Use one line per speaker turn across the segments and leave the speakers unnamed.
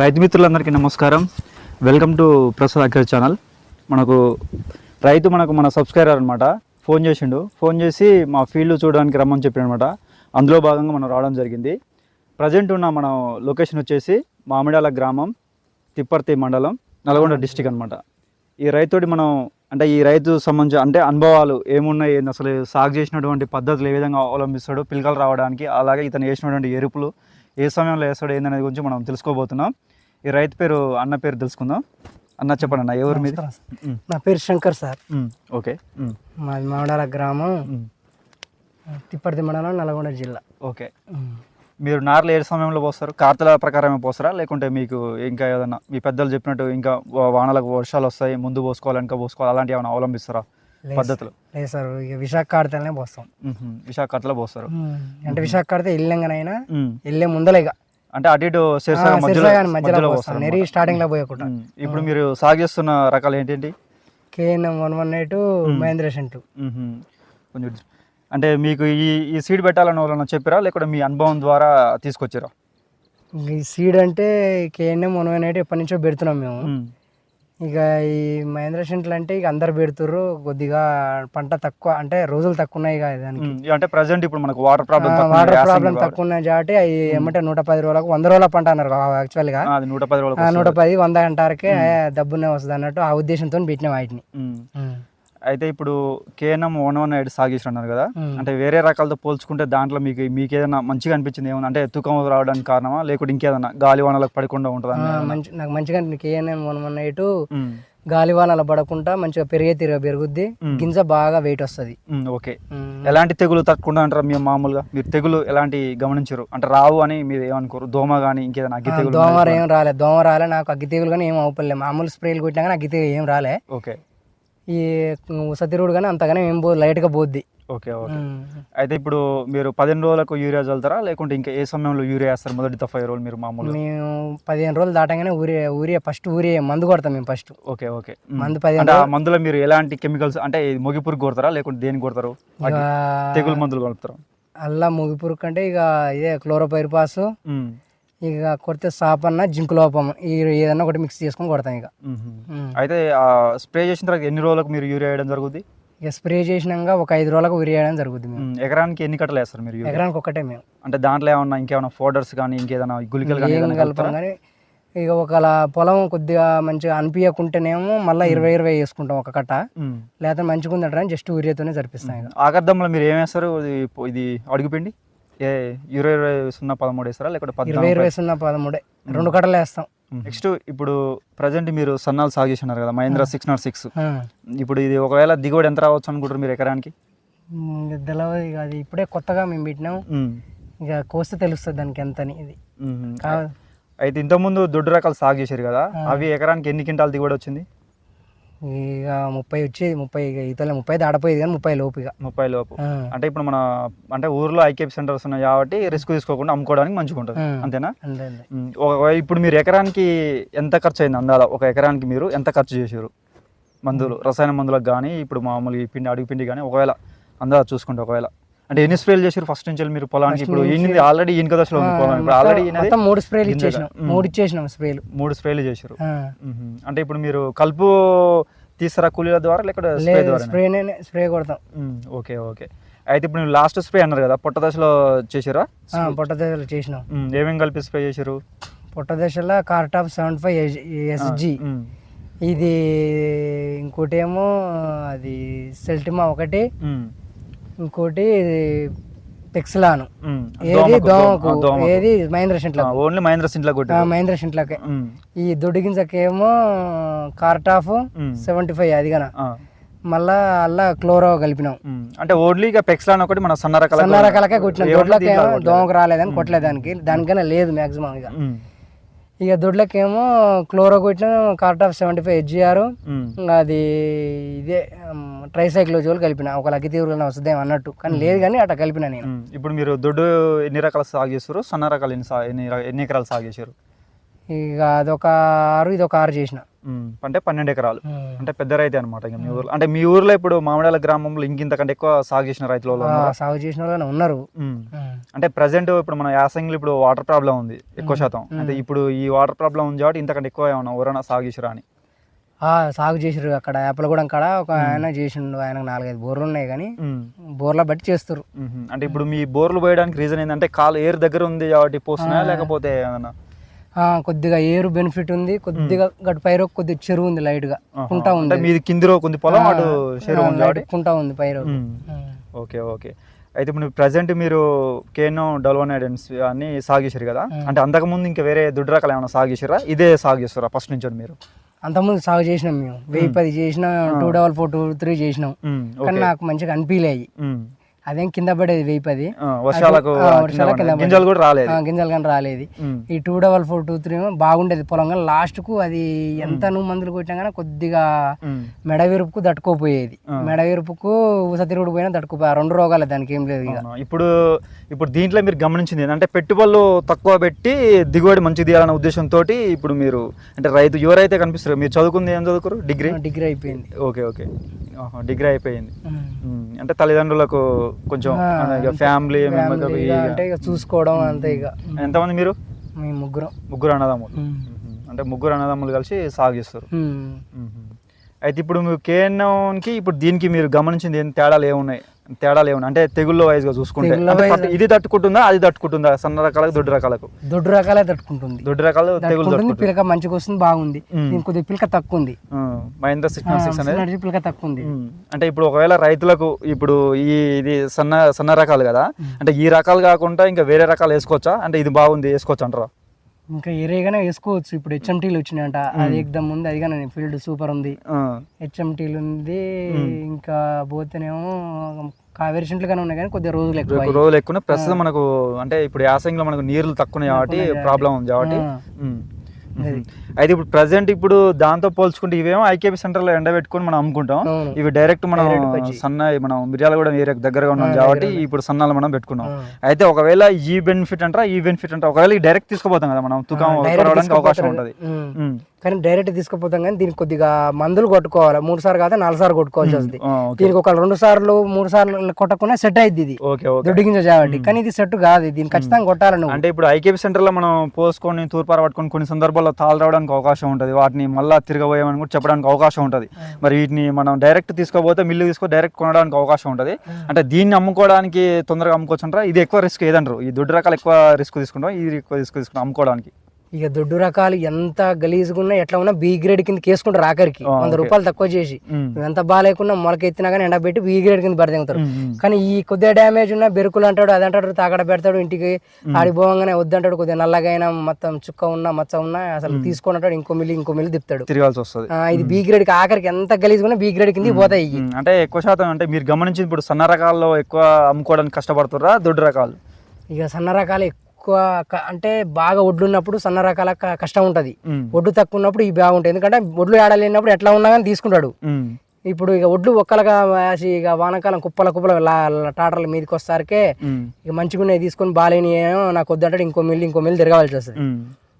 రైతు మిత్రులందరికీ నమస్కారం. వెల్కమ్ టు ప్రసాద్ అగ్ర ఛానల్ మనకు రైతు మనకు మన సబ్స్క్రైబర్ అనమాట ఫోన్ చేసిండు. ఫోన్ చేసి మా ఫీల్డ్ చూడడానికి రమ్మని చెప్పాడు అనమాట అందులో భాగంగా మనం రావడం జరిగింది. ప్రజెంట్ ఉన్న మన లొకేషన్ వచ్చేసి మామిడాల గ్రామం తిప్పర్తి మండలం నల్గొండ డిస్టిక్ అనమాట ఈ రైతుడి మనం అంటే ఈ రైతు సంబంధించి అంటే అనుభవాలు ఏమున్నాయి అసలు సాగు చేసినటువంటి పద్ధతులు ఏ విధంగా అవలంబిస్తాడు పిలకలు రావడానికి అలాగే ఇతను వేసినటువంటి ఎరుపులు ఏ సమయంలో వేస్తాడు ఏందనే గురించి మనం తెలుసుకోబోతున్నాం. ఈ రైతు పేరు అన్న పేరు తెలుసుకుందాం. అన్న చెప్పండి అన్న ఎవరు మీది?
నా పేరు శంకర్ సార్.
ఓకే.
మాది మామిడాల గ్రామం. తిప్పర్తి మండలం నల్గొండ జిల్లా.
ఓకే. మీరు నార్లు ఏ సమయంలో పోస్తారు? కార్తెల ప్రకారమే పోస్తారా? లేకుంటే మీకు ఇంకా ఏదన్నా మీ పెద్దలు చెప్పినట్టు ఇంకా వానలకు వర్షాలు వస్తాయి ముందు పోసుకోవాలి వెనక పోసుకోవాలి అలాంటివి ఏమైనా అవలంబిస్తారా? పద్ధతులు.
లేదు సార్ ఇక విశాఖ ఆడితేనే పోస్తాం.
ఉహుం, విశాఖపట్నంలో పోస్తారు.
అంటే విశాఖ ఆడితే వెళ్ళంగానైనా వెళ్ళే ముందలే ఇక.
అంటే అటు ఇటు మధ్యలో
పోస్తాం. నెరి. స్టార్టింగ్లో పోయకుండా.
ఇప్పుడు మీరు సాగు చేస్తున్న రకాలు ఏంటంటి
KNM one one eight Mahendra two.
ఉహుం, కొంచెం. అంటే మీకు ఈ ఈ సీడ్ పెట్టాలని వాళ్ళని చెప్పారా? లేకుంటే మీ అనుభవం ద్వారా తీసుకొచ్చారా?
ఈ సీడ్ అంటే కేఎన్ఎం వన్ వన్ ఎయిట్ ఎప్పటి నుంచో పెడుతున్నాం మేము. ఇక ఈ మహేంద్ర షెంట్లు అంటే ఇక అందరు పెడుతుర్రు కొద్దిగా పంట తక్కువ అంటే రోజులు తక్కువ ఉన్నాయి కదా దానికి.
ఉమ్, అంటే ప్రజెంట్ ఇప్పుడు మనకు వాటర్ ప్రాబ్లం
వాటర్ ప్రాబ్లం తక్కువ ఉన్నాయి కాబట్టి. అవి ఏమంటే నూట పది రోజులకు వంద రోజుల పంట అన్నారు యాక్చువల్గా
అది నూట పది
నూట పది వంద అంటారకే డబ్బునే వస్తుంది అన్నట్టు ఆ ఉద్దేశంతో పెట్టిన వాటిని.
అయితే ఇప్పుడు కేఎన్ఎం వన్ వన్ ఎయిట్ సాగు చేసినారు కదా. అంటే వేరే రకాలతో పోల్చుకుంటే దాంట్లో మీకు మీకు ఏదైనా మంచిగా అనిపించింది ఏమన్నా? అంటే తూకం రావడానికి కారణమా? లేకుంటే ఇంకేదన్నా గాలి వానలకు పడకుండా ఉంటుందా
నాకు మంచిగా కేఎన్ఎం వన్ వన్ ఎయిట్. గాలి వానలు పడకుండా మంచిగా పెరిగే తీరుగా పెరుగుద్ది. గింజ బాగా వెయిట్ వస్తుంది.
ఓకే. ఎలాంటి తెగులు తట్టుకుంటా అంటారు మీరు మామూలుగా? మీరు తెగులు ఎలాంటి గమనించారు? అంటే రావు అని మీరు ఏమనుకోరు? దోమ కానీ ఇంకేదైనా అగ్గి తెగులు
దోమ ఏం రాలే. దోమ రాలే నాకు అగ్గి తెగులు కానీ ఏం అవపడలే మామూలు స్ప్రేలు కొట్టినా కానీ అగ్గి తెగులు ఏం రాలే.
ఓకే.
ఈ ఉసతిరుడు కానీ అంతగానే ఏం పో లైట్గా పోద్ది
ఓకే ఓకే. అయితే ఇప్పుడు మీరు పదిహేను రోజులకు యూరియా చల్లుతారా? లేకుంటే ఇంకా ఏ సమయంలో యూరియా వేస్తారు? మొదటి దఫా రోజులు మీరు మామూలుగా?
మేము పదిహేను రోజులు దాటంగానే ఊరి ఊరి ఫస్ట్ ఊరి మందు కొడతాం మేము ఫస్ట్.
Okay okay.
మందు పదిహేను
మందులో మీరు ఎలాంటి కెమికల్స్ అంటే ఇది మొగి పురుగు కొడతారా? లేకుంటే దేనికి కొడతారు? తెగులు మందులు కలుపుతారు
అల్లా ముగిపురు కంటే ఇక ఇదే క్లోరోపైరిపాసు. ఇక కొడితే సాపన్న జింక్ లోపం ఈ ఏదన్నా ఒకటి మిక్స్ చేసుకొని కొడతాం ఇక.
అయితే స్ప్రే చేసిన తర్వాత ఎన్ని రోజులకు మీరు యూరియా వేయడం జరుగుద్ది?
ఇక స్ప్రే చేసినాక ఒక ఐదు రోజులకు ఉరియడం జరుగుతుంది మేము.
ఎకరానికి ఎన్ని కట్టలు వేస్తారు మీరు యూరియా?
ఎకరానికి ఒకటే మేము
అంటే దాంట్లో ఏమన్నా ఇంకేమైనా ఫోడర్స్ కానీ ఇంకేదైనా గుళికలు కానీ
కలపం? కానీ ఇక ఒక పొలం కొద్దిగా మంచిగా అనిపించకుంటేనేమో మళ్ళీ ఇరవై ఇరవై వేసుకుంటాం ఒక కట్ట. లేకపోతే మంచిగా ఉందంటారని జస్ట్ ఊరియాతోనే జరిపిస్తాం ఇక.
ఆకర్దంలో మీరు ఏం వేస్తారు? ఇది పో- ఇది అడుగుపిండి ఏ ఇరవై ఇరవై సున్నా పదమూడు వేస్తారా? లేకపోతే
ఇరవై ఇరవై సున్నా పదమూడే. రెండు కట్టలు వేస్తాం.
నెక్స్ట్ ఇప్పుడు ప్రజెంట్ మీరు సన్నాలు సాగు చేసినారు కదా మహేంద్ర సిక్స్ నాట్ సిక్స్. ఇప్పుడు ఇది ఒకవేళ దిగుబడి ఎంత రావచ్చు అనుకుంటారు మీరు ఎకరానికి?
ఇది ఇక అది ఇప్పుడే కొత్తగా మేము పెట్టినాం. ఇక కోస్తే తెలుస్తుంది దానికి ఎంతని ఇది.
ఉమ్.
కా-
అయితే ఇంతకుముందు దొడ్డు రకాలు సాగు చేశారు కదా అవి ఎకరానికి ఎన్ని క్వింటాలు దిగుబడి వచ్చింది?
ఇక ముప్పై వచ్చేది ముప్పై ఇక ఈతలే ముప్పై దాడపోయేది కానీ ముప్పై లోపు ఇక
ముప్పై లోపు. అంటే ఇప్పుడు మన అంటే ఊర్లో ఐకేపీ సెంటర్స్ ఉన్నాయి కాబట్టి రిస్క్ తీసుకోకుండా అమ్ముకోవడానికి మంచిగా ఉంటుంది. అంతేనా? ఒక- ఇప్పుడు మీరు ఎకరానికి ఎంత ఖర్చు అయింది అందాల? ఒక ఎకరానికి మీరు ఎంత ఖర్చు చేశారు మందులు రసాయన మందులకు కానీ ఇప్పుడు మామూలు పిండి అడుగు పిండి కానీ ఒకవేళ అందా చూసుకుంటే ఒకవేళ. అంటే ఎన్ని స్ప్రేలు చేశారు ఫస్ట్ నుంచి మీరు పొలానికి? ఇప్పుడు ఈయనది ఆల్రెడీ ఈయన దశలో ఉంది పొలం ఇప్పుడు ఆల్రెడీ
మొత్తం మూడు స్ప్రేలు. ఇచ్చేసినాం. మూడు ఇచ్చేసినాం స్ప్రేలు.
మూడు స్ప్రేలు చేశారు. అంటే ఇప్పుడు మీరు కలుపు తీస్తారా కూలీల ద్వారా లేకపోతే స్ప్రే ద్వారా
స్ప్రేనే స్ప్రే కొడతాం.
Okay okay. అయితే ఇప్పుడు మీరు లాస్ట్ స్ప్రే అన్నారు కదా పొట్ట దశలో చేశారా
ఆ, పొట్ట దశలో చేసినాం.
ఏమేమి కలిపి స్ప్రే చేశారు
పొట్ట దశలో కార్టాప్ సెవెన్ ఫైవ్ ఎస్జి. ఇది ఇంకోటి ఏమో అది సెల్టిమా ఒకటి. ఇంకోటి పెక్సిలాను.
ఉమ్.
ఏది
దోమకు,
దోమకు
దోమ- దోమకు.
ఏది మహేంద్ర షెంట్ల
ఆ, ఓన్లీ మహేంద్ర సింట్లో కొట్టారు.
మహేంద్ర షెంట్లకే.
ఉమ్,
ఈ దొడ్డు గింజకేమో కార్టాఫ్ సెవెంటీ ఫైవ్ అది
ఆ,
మళ్ళా అల్లా క్లోరో కలిపినాం.
అంటే ఓన్లీ ఇక పెక్స్లాన్ ఒకటి మన సన్న రకాల
సన్న రకాలకే కొట్టినాం. దొడ్లకేమో. దోమకు రాలేదని కొట్టలేదు దానికి దానికైనా లేదు మాక్సిమం ఇక. ఇక దొడ్లకేమో క్లోరో కొట్టినాం కార్టాఫ్ సెవెంటీ ఫైవ్ హెచ్జిఆర్. అది ఇదే ట్రైసైక్లోజోల్ కలిపిన. ఒక లగ్గి తీవ్రంగా వస్తుంది అన్నట్టు. కానీ లేదు కానీ అట్లా కలిపిన నేను.
ఇప్పుడు మీరు దొడ్డు ఎన్ని రకాల సాగు చేస్తారు సన్న రకాలు ఎన్ని ఎన్ని ఎన్ని ఎకరాలు సాగు చేశారు?
ఇక అదొక ఆరు ఇది ఒక ఆరు చేసిన.
అంటే పన్నెండు ఎకరాలు. అంటే పెద్ద రైతే అనమాట ఇంకా మీ ఊర్లో. అంటే మీ ఊర్లో ఇప్పుడు మామిడాల గ్రామంలో ఇంకింతకంటే ఎక్కువ సాగు చేసిన రైతులు?
సాగు చేసిన వాళ్ళు ఉన్నారు.
అంటే ప్రజెంట్ ఇప్పుడు మన యాసంగిలో ఇప్పుడు వాటర్ ప్రాబ్లం ఉంది ఎక్కువ శాతం. అంటే ఇప్పుడు ఈ వాటర్ ప్రాబ్లం ఉంది కాబట్టి ఇంతకంటే ఎక్కువ ఏమన్నా ఎవరైనా సాగు చేసిరా అని?
సాగు చేసిర్రు అక్కడ. యాపలగూడెం కాడ ఒక ఆయన చేసిండు. ఆయనకు నాలుగైదు బోర్లు ఉన్నాయి కానీ. బోర్ల బట్టి చేస్తారు.
అంటే ఇప్పుడు మీ బోర్లు పోయడానికి రీజన్ ఏంటంటే కాలు ఏరు దగ్గర ఉంది కాబట్టి పోస్తున్నాయా లేకపోతే ఏమన్నా?
కొద్దిగా ఏరు బెనిఫిట్ ఉంది కొద్దిగా గటు పైరు కొద్దిగా చెరువు ఉంది
లైట్గా.
కుంట ఉంది
మీది కిందిరో కొంది పొలం అటు చెరువు ఉంది
కుంట ఉంది పైరు.
మ్మ్. Okay okay. అయితే ఇప్పుడు ప్రజెంట్ మీరు కేనో డల్వనైడెన్స్ అన్ని సాగు చేశారు కదా అంటే అంతకుముందు ఇంకా వేరే దుడ్డు రకాలు ఏమైనా సాగు చేసారా ఇదే సాగు చేస్తారా ఫస్ట్ నుంచి మీరు?
అంతకుముందు సాగు చేసినాం మేము. వెయ్యి పది చేసినాం two double four two three చేసినాం. కానీ నాకు మంచిగా అనిపించలేయి
మ్మ్.
అదేం కింద పడేది వెయ్యి పది
వర్షాలకు. గింజలు కూడా రాలేదు.
గింజలు కానీ రాలేదు. ఈ two double four two three బాగుండేది. పొలం కానీ లాస్ట్కు అది ఎంత నువ్వు మందులు కొట్టినా కానీ కొద్దిగా. మెడ విరుపుకు తట్టుకోపోయేది. మెడ విరుపుకు ఊస తిరుగుడు పోయినా తట్టుకోపోయా. రెండు రోగాలు దానికి ఏం లేదు.
ఇప్పుడు ఇప్పుడు దీంట్లో మీరు గమనించింది ఏంటంటే పెట్టుబడులు తక్కువ పెట్టి దిగుబడి మంచి తీయాలనే ఉద్దేశంతో ఇప్పుడు మీరు అంటే రైతు ఎవరైతే కనిపిస్తారు మీరు చదువుకుంది ఏం చదువుకోరు? డిగ్రీ?
డిగ్రీ అయిపోయింది.
Okay okay. డిగ్రీ అయిపోయింది. అంటే తల్లిదండ్రులకు కొంచెం ఫ్యామిలీ
అంటే చూసుకోవడం అంతే ఇక.
ఎంతమంది మీరు?
ముగ్గురం.
ముగ్గురు అన్నదమ్ములు. అంటే ముగ్గురు అన్నదమ్ములు కలిసి సాగు చేస్తారు. అయితే ఇప్పుడు మీరు కేఎన్కి ఇప్పుడు దీనికి మీరు గమనించింది ఏం తేడాలు ఏమున్నాయి? తేడాలు ఏమున్నాయి అంటే తెగుళ్ళ చూసుకుంటే. అంటే
wise-
తట్టు- ఇది తట్టుకుంటుందా? అది తట్టుకుంటుందా? సన్న రకాలకు దొడ్డు రకాలకు?
దొడ్డు రకాలే తట్టుకుంటుంది.
దొడ్డు రకాలు తెగులు
పిలక మంచిగా వస్తుంది బాగుంది. కొద్దిగా పిలక తక్కువ ఉంది
మహేంద్ర సిక్స్ నాట్ సిక్స్ అనేది?
పిలక తక్కువ ఉంది
అంటే ఇప్పుడు ఒకవేళ రైతులకు ఇప్పుడు ఈ ఇది సన్న సన్న రకాలు కదా? అంటే ఈ రకాలు కాకుండా ఇంకా వేరే రకాలు వేసుకోవచ్చా? అంటే ఇది బాగుంది వేసుకోవచ్చు అంటారా?
ఇంకా ఏరేగానే వేసుకోవచ్చు. ఇప్పుడు హెచ్ఎంటీలు వచ్చినాయంట. అది ఎగ్దమ్ ఉంది. అది కానీ ఫీల్డ్ సూపర్ ఉంది. హెచ్ఎంటీలు ఉంది. ఇంకా పోతేనేమో కావేరి చెట్లు కానీ ఉన్నాయి కానీ కొద్దిగా రోజులు ఎక్కువ
రోజులు ఎక్కువ ప్రస్తుతం మనకు అంటే ఇప్పుడు యాసంగిలో మనకు నీళ్ళు తక్కువ కాబట్టి ప్రాబ్లం ఉంది కాబట్టి. అయితే ఇప్పుడు ప్రజెంట్ ఇప్పుడు దాంతో పోల్చుకుంటే ఇవేమో ఐకేపీ సెంటర్లో ఎండబెట్టుకొని మనం అమ్ముకుంటాం. ఇవి డైరెక్ట్ మనం. సన్న మనం మిర్యాల కూడా ఏరియాకి దగ్గరగా ఉన్నాం కాబట్టి ఇప్పుడు సన్నాలు మనం పెట్టుకున్నాం. అయితే ఒకవేళ ఈ బెనిఫిట్ అంటారా ఈ బెనిఫిట్ అంటారా ఒకవేళ డైరెక్ట్ తీసుకోపోతాం కదా మనం తుకం రావడానికి అవకాశం. ఉంటుంది.
కానీ డైరెక్ట్ తీసుకుపోతాం కానీ దీనికి కొద్దిగా మందులు కొట్టుకోవాలి. మూడు సార్లు కాదు నాలుగు సార్లు కొట్టుకోవాల్సి వస్తుంది. దీనికి ఒక రెండు సార్లు మూడు సార్లు కొట్టకుండా సెట్ అయింది ఇది.
Okay okay.
దొడ్డి గింజ కాబట్టి కానీ ఇది సెట్ కాదు దీన్ని ఖచ్చితంగా కొట్టాలి నువ్వు.
అంటే ఇప్పుడు ఐకేపీ సెంటర్లో మనం పోసుకొని తూర్పార పట్టుకొని కొన్ని సందర్భాల్లో తాళ్ళు రావడానికి అవకాశం ఉంటుంది. వాటిని మళ్ళీ తిరగబోయామని కూడా చెప్పడానికి అవకాశం ఉంటుంది. మరి వీటిని మనం డైరెక్ట్ తీసుకోపోతే మిల్లు తీసుకో డైరెక్ట్ కొనడానికి అవకాశం ఉంటుంది. అంటే దీన్ని అమ్ముకోవడానికి తొందరగా అమ్ముకోవచ్చు అంటారా ఇది ఎక్కువ రిస్క్ ఏదంటారు? ఈ దొడ్డు రకాలు ఎక్కువ రిస్క్ తీసుకుంటాం ఇది ఎక్కువ రిస్క్ తీసుకుంటాం అమ్ముకోవడానికి.
ఇక దొడ్డు రకాలు ఎంత గలీజ్గా ఉన్నా ఎట్లా ఉన్నా బీ గ్రేడ్ కింద కేసుకుంటారు ఆఖరికి వంద. రూపాయలు తక్కువ చేసి. ఎంత బాగాలేకున్నా మొలకెత్తినా కానీ ఎండబెట్టి బీ గ్రేడ్ కింద
ఉమ్.
కానీ ఈ కొద్దిగా డ్యామేజ్ ఉన్నా బెరుకులు అంటాడు అది అంటాడు తాకడ పెడతాడు ఇంటికి ఆడిపోగానే వద్దంటాడు కొద్దిగా నల్లగైనా మొత్తం చుక్క ఉన్నా మచ్చ ఉన్నా అసలు తీసుకొని అంటాడు ఇంకో మిల్లి ఇంకో మిల్లి తిప్పుతాడు.
తిరగాల్సి వస్తుంది.
ఇది బీ గ్రేడ్కి ఆఖరికి ఎంత గలీజ్ ఉన్నా బీ గ్రేడ్ కింద పోతాయి
అంటే ఎక్కువ శాతం అంటే మీరు గమనించింది ఇప్పుడు సన్న రకాల్లో ఎక్కువ అమ్ముకోవడానికి కష్టపడుతుర్రా దొడ్డు రకాలు?
ఇక సన్న రకాలు ఎక్కువ క- అంటే బాగా ఒడ్లు ఉన్నప్పుడు సన్న రకాల కష్టం ఉంటది. ఒడ్డు తక్కువ ఉన్నప్పుడు ఇవి బాగుంటాయి. ఎందుకంటే ఒడ్లు ఏడలేనప్పుడు ఎట్లా ఉన్నా కానీ తీసుకుంటాడు. ఇప్పుడు ఇక ఒడ్లు ఒక్కలుగా వేసి ఇక వానాకాలం కుప్పల కుప్పల టాటర్ల మీదకి వస్తారకే ఇక మంచిగా తీసుకొని ఏమో నాకు వద్దంటాడు ఇంకో మిల్లి ఇంకో మిల్లి తిరగవలసి వస్తుంది.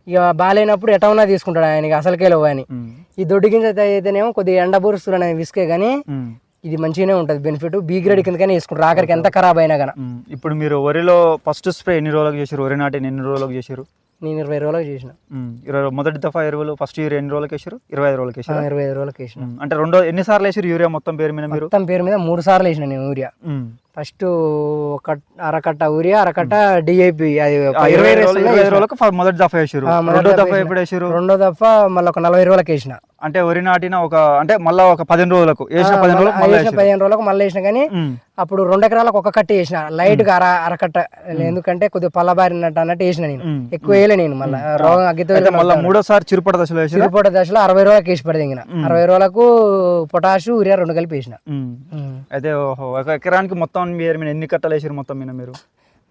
ఇక బాగాలేనప్పుడు ఎట్లా ఉన్నా తీసుకుంటాడు ఆయన ఇక అసలుకే లేవు అని ఈ దొడ్డి గింజ అయితేనేమో కొద్దిగా ఎండ బూరుస్తులు అనేది విసుకే కానీ. ఇది మంచిగానే ఉంటుంది. బెనిఫిట్ బీ గ్రేడ్ కిందకనే తీసుకుంటారు ఆఖరికి ఎంత ఖరాబ్ అయినా కానీ
ఉమ్, ఇప్పుడు మీరు వరిలో ఫస్ట్ స్ప్రే ఎన్ని రోజులకు చేసారు వరి నాటిని ఎన్ని రోజులకు చేసారు
నేను ఇరవై రోజులకు చేసిన.
ఉమ్, ఇరవై మొదటి దఫా ఎరువులు ఫస్ట్ ఇయర్ ఎన్ని రోజులకు వేసారు ఇరవై ఐదు రోజులకు
ఆ,
వేసారు
ఇరవై ఐదు రోజులకు వేసిన.
అంటే రెండో ఎన్నిసార్లు వేసారు యూరియా మొత్తం పేరు మీద మీరు?
మొత్తం పేరు మీద మూడు సార్లు వేసిన నేను యూరియా. ఫస్ట్ ఒక అరకట్ట యూరియా అరకట్ట డిఐపి అది
ఇరవై
వేసిన.
రోజులకు మొదటి దఫా వేసారు రెండో
దఫా వేసిన.
ఎప్పుడు వేసారు
రెండో దఫ మళ్ళీ ఒక నలభై రోజులకు వేసిన.
అంటే వరి నాటిన ఒక అంటే మళ్ళా ఒక పదిహేను రోజులకు వేసిన పదిహేను రోజులకు మళ్ళీ
వేసిన పదిహేను రోజులకు మళ్ళీ వేసిన కానీ అప్పుడు రెండు ఎకరాలకు ఒక కట్ట వేసిన లైట్గా అర అరకట్ట. ఎందుకంటే కొద్దిగా పల్లబారినట్టు అన్నట్టు వేసిన నేను. ఎక్కువ వేయలే నేను మళ్ళీ. రోగం అగ్గితో
మళ్ళీ మూడోసారి చిరుపడ దశలో
చిరుపూట దశలో అరవై రోజులకు వేసి పడదింగిన అరవై రోజులకు పొటాషు యూరియా రెండు కలిపి వేసిన.
అయితే ఓహో ఒక ఎకరానికి మొత్తం మీరు మీరు ఎన్ని కట్టలు వేసారు మొత్తం మీద మీరు?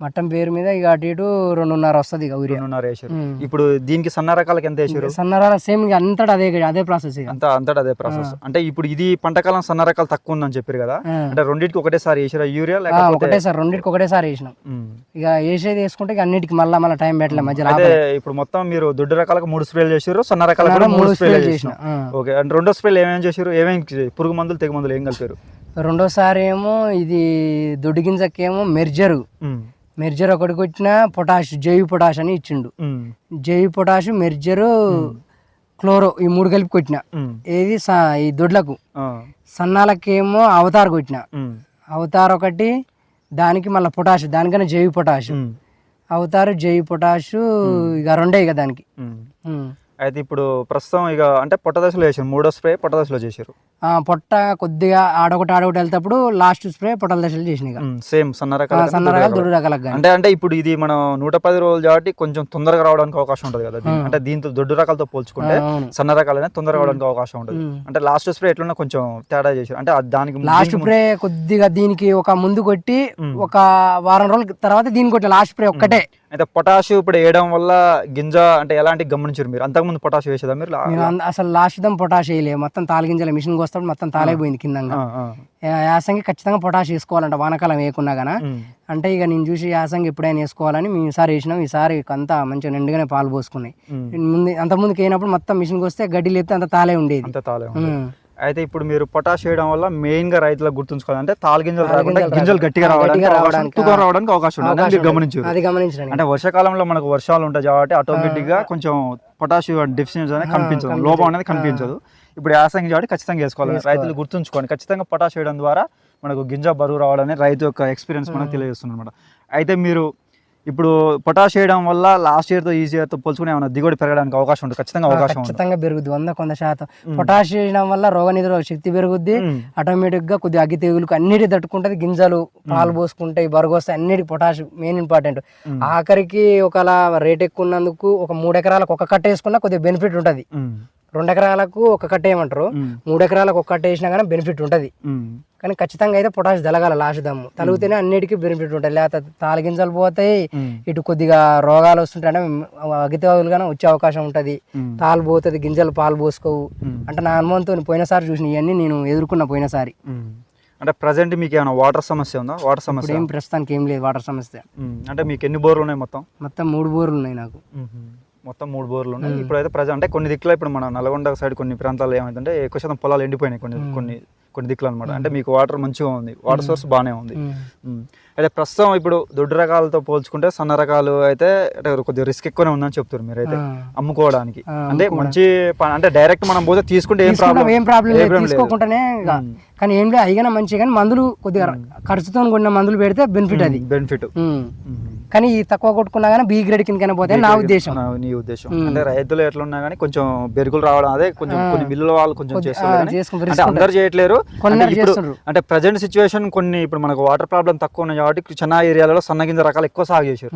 మట్టం పేరు మీద ఇక అటు ఇటు రెండున్నర వస్తుంది ఇక ఊరియా
రెండున్నర వేసారు. ఇప్పుడు దీనికి సన్న రకాలకి ఎంత వేసారు?
సన్నరాల సేమ్ ఇక అంతటా అదే అదే ప్రాసెస్
అంతా అంతటా అదే ప్రాసెస్ అంటే ఇప్పుడు ఇది పంటకాలం సన్న రకాలు తక్కువ ఉందని చెప్పారు కదా. అంటే రెండింటికి ఒకటేసారి వేసారా? యూరియా
ఒకటేసారి రెండింటికి ఒకటేసారి వేసినాం. ఇక వేసేది వేసుకుంటే ఇక అన్నిటికి మళ్ళీ మళ్ళీ టైం పెట్టలే మధ్యలో
అయితే ఇప్పుడు మొత్తం మీరు దొడ్డు రకాలకు మూడు స్ప్రేలు చేసారు సన్న రకాలకు కూడా. మూడు స్ప్రేలు చేసిన. ఓకే అండ్ రెండో స్ప్రేలు ఏమేమి చేసారు? ఏమేమి పురుగు మందులు తెగ మందులు ఏం కలిపారు?
రెండోసారి ఏమో ఇది దొడ్డు గింజకేమో మెర్జరు. మెర్జర్ ఒకటి కొట్టిన పొటాష్ జైవి పొటాష్ అని ఇచ్చిండు. జైవి పొటాష్ మెర్జరు క్లోరో ఈ మూడు కలిపి కొట్టిన. ఏది ఈ దొడ్లకు. సన్నాలకేమో అవతార్ కొట్టిన. అవతార్ ఒకటి దానికి మళ్ళీ పొటాష్ దానికన్నా జైవి పొటాష్. అవతారు జైవి పొటాష్ ఇక రెండే ఇక దానికి.
అయితే ఇప్పుడు ప్రస్తుతం ఇక అంటే పొట్ట దశలో చేసారు మూడో స్ప్రే పొట్ట దశలో చేశారు.
పొట్ట కొద్దిగా ఆడొకటి ఆడొకటి వెళ్తేప్పుడు లాస్ట్ స్ప్రే పొట్టల దశలు చేసిన
సేమ్ సన్న రకాల
సన్న రకాలు దొడ్డు రకాలకు కానీ
అంటే అంటే ఇప్పుడు ఇది మనం నూట పది రోజులు కాబట్టి కొంచెం తొందరగా రావడానికి అవకాశం ఉంటుంది కదా అంటే దీంతో దొడ్డు రకాలతో పోల్చుకుంటే సన్న రకాలనే తొందరగా రావడానికి అవకాశం ఉంటుంది. అంటే లాస్ట్ స్ప్రే ఎట్లున్నా కొంచెం తేడా చేశారు. అంటే దానికి
లాస్ట్ స్ప్రే కొద్దిగా దీనికి ఒక ముందు కొట్టి. ఒక వారం రోజుల తర్వాత దీనికి కొట్టి లాస్ట్ స్ప్రే ఒక్కటే.
అయితే పొటాష్ ఇప్పుడు వేయడం వల్ల గింజ అంటే ఎలాంటి గమనించారు మీరు? అంతకుముందు పొటాష్ వేసేదా మీరు
అసలు లాస్ట్ దమ్ పొటాష్ వేయలే మొత్తం తాలిగింజల మిషన్ వస్తాడు మొత్తం తాలైపోయింది కింద. యాసంగి ఖచ్చితంగా పొటాష్ వేసుకోవాలంట వానకాలం వేయకున్నా గానా. అంటే ఇక నేను చూసి యాసంగి ఎప్పుడైనా వేసుకోవాలని మేము ఈసారి వేసినాం ఈసారి అంతా మంచిగా నిండుగానే పాలు పోసుకున్నాయి. ముందు అంత ముందుకు వేయినప్పుడు మొత్తం మిషన్కి వస్తే గడ్డి లేపితే అంత తాలే ఉండేది.
అయితే ఇప్పుడు మీరు పొటాష్ వేయడం వల్ల మెయిన్గా రైతులకు గుర్తుంచుకోవాలి. అంటే తాలు గింజలు రాకుండా
గింజలు
గట్టిగా రావడానికి
రావడానికి,
అవకాశం ఉంటుంది
అది గమనించండి.
అంటే వర్షాకాలంలో మనకు వర్షాలు ఉంటాయి కాబట్టి ఆటోమేటిక్గా కొంచెం పొటాషియం డెఫిషియన్సీ అనేది కనిపించదు. లోపం అనేది కనిపించదు. ఇప్పుడు యాసంగి కాబట్టి ఖచ్చితంగా వేసుకోవాలి. రైతులు గుర్తుంచుకోండి. ఖచ్చితంగా పొటాష్ వేయడం ద్వారా మనకు గింజ బరువు రావడం అనేది రైతు యొక్క ఎక్స్పీరియన్స్ మనకు తెలియజేస్తుంది అనమాట అయితే మీరు ఇప్పుడు పొటాష్ వేయడం వల్ల లాస్ట్ ఇయర్తో ఈ ఇయర్తో పోల్చుకుని ఏమైనా దిగుబడి పెరగడానికి అవకాశం ఉంటుంది ఖచ్చితంగా అవకాశం
ఖచ్చితంగా పెరుగుద్ది వంద కొంత శాతం. పొటాష్ వేయడం వల్ల రోగ నిరోధక శక్తి పెరుగుద్ది. ఆటోమేటిక్గా కొద్దిగా అగ్గి తెగులకు అన్నిటి తట్టుకుంటది. గింజలు పాలు పోసుకుంటాయి బరుగు వస్తాయి అన్నిటి పొటాష్ మెయిన్ ఇంపార్టెంట్. ఆఖరికి ఒకలా రేట్ ఎక్కువ ఉన్నందుకు ఒక మూడు ఎకరాలకు ఒక కట్ట వేసుకున్నా కొద్దిగా బెనిఫిట్ ఉంటది. రెండు ఎకరాలకు ఒక కట్ట
ఉమ్.
మూడు ఎకరాలకు ఒక కట్ట వేసినా కానీ బెనిఫిట్ ఉంటది. కానీ ఖచ్చితంగా అయితే పొటాష్ తలగాల లాస్ట్ దమ్ము తలిగితేనే అన్నిటికీ బెనిఫిట్ ఉంటుంది లేకపోతే తాలిగింజలు పోతాయి. ఇటు కొద్దిగా రోగాలు వస్తుంటాయి అంటే అగితేవాళ్ళు కానీ వచ్చే అవకాశం ఉంటుంది. తాలు పోతుంది గింజలు పాలు పోసుకోవు. అంటే నా అనుభవంతో పోయినసారి చూసిన ఇవన్నీ నేను ఎదుర్కొన్న పోయినసారి.
అంటే ప్రజెంట్ మీకు ఏమైనా వాటర్ సమస్య ఉందా వాటర్ సమస్య
ఏం ప్రస్తుతానికి ఏం లేదు వాటర్ సమస్య.
అంటే మీకు ఎన్ని బోర్లు ఉన్నాయి మొత్తం
మొత్తం మూడు బోర్లు ఉన్నాయి నాకు
మొత్తం మూడు బోర్లు ఉన్నాయి ఇప్పుడైతే ప్రజెంట్ అంటే కొన్ని దిక్కులో ఇప్పుడు మన నల్గొండ సైడ్ కొన్ని ప్రాంతాల్లో ఏమైందంటే ఎక్కువ శాతం పొలాలు ఎండిపోయినాయి కొన్ని కొన్ని కొన్ని దిక్కులు అనమాట అంటే మీకు వాటర్ మంచిగా ఉంది. వాటర్ సోర్స్ బాగానే ఉంది. అయితే ప్రస్తుతం ఇప్పుడు దొడ్డు రకాలతో పోల్చుకుంటే సన్న రకాలు అయితే అంటే కొద్దిగా రిస్క్ ఎక్కువనే ఉందని చెప్తారు మీరైతే
ఆ.
అమ్ముకోవడానికి. అంటే మంచి అంటే డైరెక్ట్ మనం పోతే తీసుకుంటే ఏం ప్రాబ్లం
ఏం. తీసుకోకుండానే. కానీ ఏం లేదు. అయినా మంచిగా కానీ మందులు కొద్దిగా ఖర్చుతో కొన్న మందులు పెడితే బెనిఫిట్ అది.
బెనిఫిట్.
కానీ ఈ తక్కువ కొట్టుకున్నా కానీ బీ గ్రేడ్ కిందకైనా పోతే నా ఉద్దేశం.
నీ ఉద్దేశం. అంటే రైతులు ఎట్లా ఉన్నా కానీ కొంచెం బెరుగులు రావడం అదే కొంచెం కొన్ని మిల్లుల వాళ్ళు కొంచెం చేస్తారు అందరు చేయట్లేరు. అంటే ప్రజెంట్ సిచ్యువేషన్ కొన్ని ఇప్పుడు మనకు వాటర్ ప్రాబ్లం తక్కువ ఉన్నాయి కాబట్టి చిన్న ఏరియాలలో సన్న గింజ రకాలు ఎక్కువ సాగు చేశారు.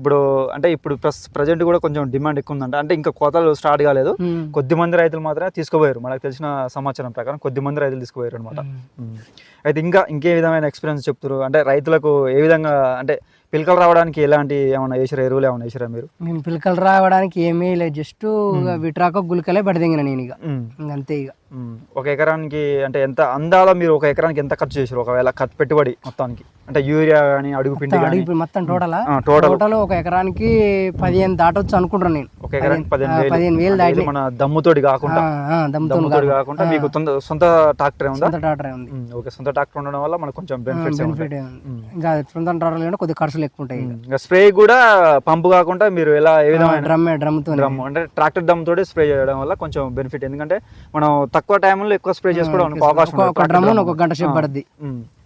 ఇప్పుడు అంటే ఇప్పుడు ప్రజెంట్ కూడా కొంచెం డిమాండ్ ఎక్కువ ఉందంట. అంటే ఇంకా కోతలు స్టార్ట్ కాలేదు. కొద్ది మంది రైతులు మాత్రమే తీసుకుపోయారు. మనకు తెలిసిన సమాచారం ప్రకారం కొద్ది మంది రైతులు తీసుకుపోయారు అనమాట అయితే ఇంకా ఇంకే విధమైన ఎక్స్పీరియన్స్ చెప్తారు అంటే రైతులకు ఏ విధంగా అంటే పిలకలు రావడానికి ఎలాంటి ఏమైనా వేసారా ఎరువులు ఏమైనా వేసారా మీరు?
మేము పిలకలు రావడానికి ఏమీ లేదు. జస్ట్ విట్రాక గులికలే పడిదింగిన నేను ఇక అంతే ఇక.
ఒక ఎకరానికి అంటే ఎంత అందాల మీరు ఒక ఎకరానికి ఎంత ఖర్చు చేశారు? ఒకవేళ ఖర్చు పెట్టుబడి మొత్తానికి. అంటే యూరియా కానీ అడుగు పిండి
ఇప్పుడు మొత్తం టోటల్. టోటల్. ఒక ఎకరానికి పదిహేను దాటొచ్చు అనుకుంటున్నాను నేను.
ఒక ఎకరానికి పదిహేను వేలు.
దాటినాయి.
మన దమ్ముతోటి కాకుండా. దమ్ముతోటి కాకుండా. మీకు సొంత ట్రాక్టర్ ఉందా?
సొంత టాటర్ ఉంది.
ఓకే సొంత ట్రాక్టర్ ఉండడం వల్ల మనకు కొంచెం బెనిఫిట్స్
బెనిఫిట్ ఇంకా సొంత అంటే కొద్దిగా ఖర్చులు ఎక్కువ ఉంటాయి
ఇంకా. స్ప్రే కూడా పంపు కాకుండా మీరు ఎలా ఏ విధమైన
డ్రమ్ డ్రమ్తో
డ్రమ్ అంటే ట్రాక్టర్ డ్రమ్ తోటి స్ప్రే చేయడం వల్ల కొంచెం బెనిఫిట్ ఎందుకంటే మనం తక్కువ టైంలో ఎక్కువ స్ప్రే అవకాశం
ఒక డ్రమ్ ఒక గంట సేపు పడుద్ది.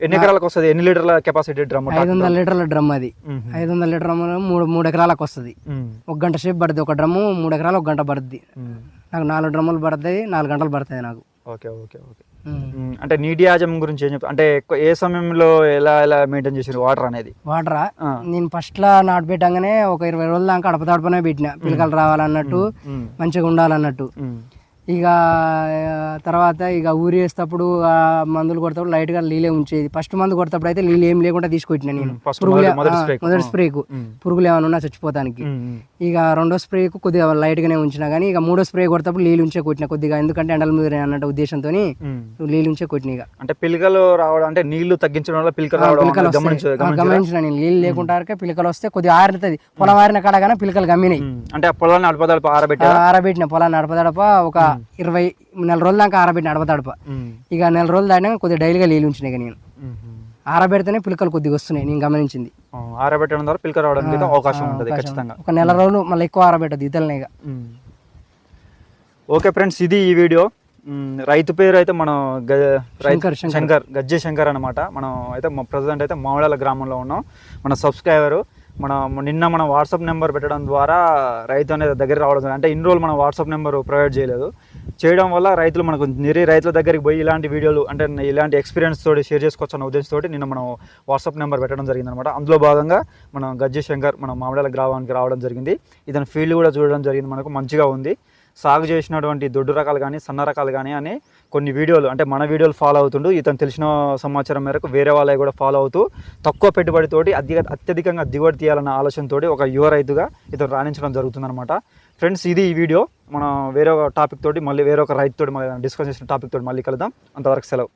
ఎన్ని ఎకరాలకు వస్తుంది? ఎన్ని లీటర్ల కెపాసిటీ డ్రమ్
ఐదు వందల లీటర్ల డ్రమ్ అది. ఐదు వందల లీటర్ మూడు మూడు ఎకరాలకు వస్తుంది. ఒక గంట సేపు పడుతుంది ఒక డ్రమ్ము మూడు ఎకరాలు ఒక గంట పడుద్ది. నాకు నాలుగు డ్రమ్ములు పడుతుంది నాలుగు గంటలు పడుతుంది నాకు.
Okay okay okay. అంటే నీటి యాజం గురించి ఏం చెప్తా అంటే ఏ సమయంలో ఎలా ఎలా మెయింటైన్ చేసారు వాటర్ అనేది?
వాటరా. నేను ఫస్ట్ లా నాటు పెట్టగానే ఒక ఇరవై రోజుల దాకా అడప తడపనే పెట్టిన. పిల్లకలు రావాలన్నట్టు మంచిగా ఉండాలన్నట్టు. ఇక తర్వాత ఇక ఊరి వేసేటప్పుడు ఆ మందులు కొడతాడు లైట్గా నీళ్ళే ఉంచేది. ఫస్ట్ మందు కొడతాప్పుడు అయితే నీళ్ళు ఏం లేకుండా తీసుకొచ్చిన నేను. పురుగులు
మొదటి-.
స్ప్రేకు. పురుగులు ఏమైనా ఉన్నా చచ్చిపోతానికి. ఇక రెండో స్ప్రేకు కొద్దిగా లైట్గానే ఉంచినా కానీ ఇక మూడో స్ప్రే కొడతాప్పుడు నీళ్ళు ఉంచే కొట్టిన కొద్దిగా. ఎందుకంటే ఎండల మీద అన్నట్టు ఉద్దేశంతో. నీళ్ళు ఉంచే కొట్టిన ఇక.
అంటే పిలకలు రావడం అంటే నీళ్ళు తగ్గించడం వల్ల పిలకలు రావడం?
గమనించిన నేను. నీళ్ళు లేకుండా పిలకలు వస్తే కొద్దిగా ఆరుతుంది. పొలం ఆరిన కాడగానే పిలకలు గమ్మినాయి.
అంటే పొలాన్ని అడపదడప ఆరబెట్టారా?
ఆ, ఆరబెట్టిన. పొలాన్ని అడపదడప ఒక ఇరవై నెల రోజుల దాకా ఆరబెట్టిన అడపదడప
ఉమ్.
ఇక నెల రోజులు దాటినాక కొద్దిగా డైలీగా నీళ్ళు ఉంచినాయి ఇక నేను. ఆరబెడితేనే పిలకలు కొద్దిగా వస్తున్నాయి నేను గమనించింది.
ఆరబెట్టడం ద్వారా పిలక రావడానికి అవకాశం ఉంటుంది ఖచ్చితంగా.
ఒక నెల రోజులు మళ్ళీ ఎక్కువ ఆరబెట్టదు ఇతలనే.
ఓకే ఫ్రెండ్స్ ఇది ఈ వీడియో. రైతు పేరు అయితే మనం
శంకర్. శంకర్.
గజ్జె శంకర్ అనమాట మనం అయితే ప్రజెంట్ అయితే మామిడాల గ్రామంలో ఉన్నాం. మన సబ్స్క్రైబరు మన నిన్న మనం వాట్సాప్ నెంబర్ పెట్టడం ద్వారా రైతు అనేది దగ్గర రావడం జరిగింది. అంటే ఇన్ని రోజులు మనం వాట్సాప్ నెంబర్ ప్రొవైడ్ చేయలేదు. చేయడం వల్ల రైతులు మనకు నిరి రైతుల దగ్గరికి పోయి ఇలాంటి వీడియోలు అంటే ఇలాంటి ఎక్స్పీరియన్స్ తోటి షేర్ చేసుకోవచ్చు అన్న ఉద్దేశంతో నిన్న మనం వాట్సాప్ నెంబర్ పెట్టడం జరిగింది అనమాట అందులో భాగంగా మనం గజ్జి శంకర్ మనం మామిడాల గ్రామానికి రావడం జరిగింది. ఇతని ఫీల్డ్ కూడా చూడడం జరిగింది. మనకు మంచిగా ఉంది. సాగు చేసినటువంటి దొడ్డు రకాలు కానీ సన్న రకాలు కానీ అని కొన్ని వీడియోలు అంటే మన వీడియోలు ఫాలో అవుతుండు. ఇతను తెలిసిన సమాచారం మేరకు వేరే వాళ్ళవి కూడా ఫాలో అవుతూ తక్కువ పెట్టుబడితోటి అధిక అత్యధికంగా దిగుబడి తీయాలన్న ఆలోచనతోటి ఒక యువ రైతుగా ఇతను రాణించడం జరుగుతుందన్నమాట. ఫ్రెండ్స్ ఇది ఈ వీడియో. మనం వేరే ఒక టాపిక్ తోటి మళ్ళీ వేరొక రైతుతో రైతు తోటి మళ్ళీ డిస్కస్ చేసిన టాపిక్ తోటి మళ్ళీ కలుద్దాం. అంతవరకు సెలవు.